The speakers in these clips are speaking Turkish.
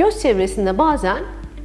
Göz çevresinde bazen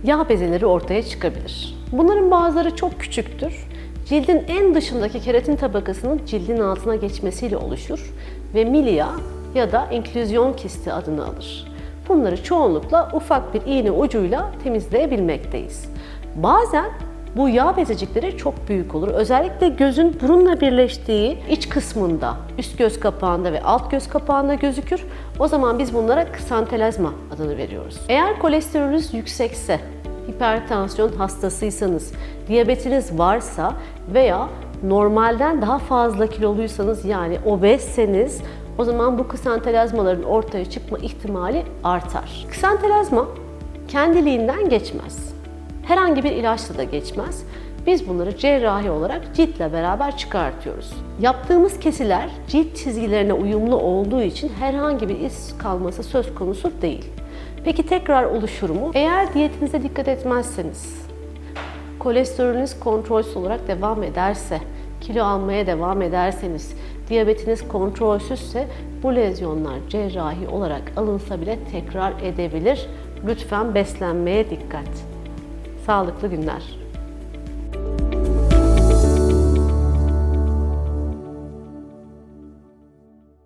yağ bezeleri ortaya çıkabilir. Bunların bazıları çok küçüktür. Cildin en dışındaki keratin tabakasının cildin altına geçmesiyle oluşur ve milia ya da inklüzyon kisti adını alır. Bunları çoğunlukla ufak bir iğne ucuyla temizleyebilmekteyiz. Bazen bu yağ bezecikleri çok büyük olur. Özellikle gözün burunla birleştiği iç kısmında, üst göz kapağında ve alt göz kapağında gözükür. O zaman biz bunlara ksantelazma adını veriyoruz. Eğer kolesterolünüz yüksekse, hipertansiyon hastasıysanız, diyabetiniz varsa veya normalden daha fazla kiloluysanız yani obezseniz o zaman bu ksantelazmaların ortaya çıkma ihtimali artar. Ksantelazma kendiliğinden geçmez. Herhangi bir ilaçla da geçmez. Biz bunları cerrahi olarak ciltle beraber çıkartıyoruz. Yaptığımız kesiler cilt çizgilerine uyumlu olduğu için herhangi bir iz kalması söz konusu değil. Peki tekrar oluşur mu? Eğer diyetinize dikkat etmezseniz, kolesterolünüz kontrolsüz olarak devam ederse, kilo almaya devam ederseniz, diyabetiniz kontrolsüzse bu lezyonlar cerrahi olarak alınsa bile tekrar edebilir. Lütfen beslenmeye dikkat. Sağlıklı günler.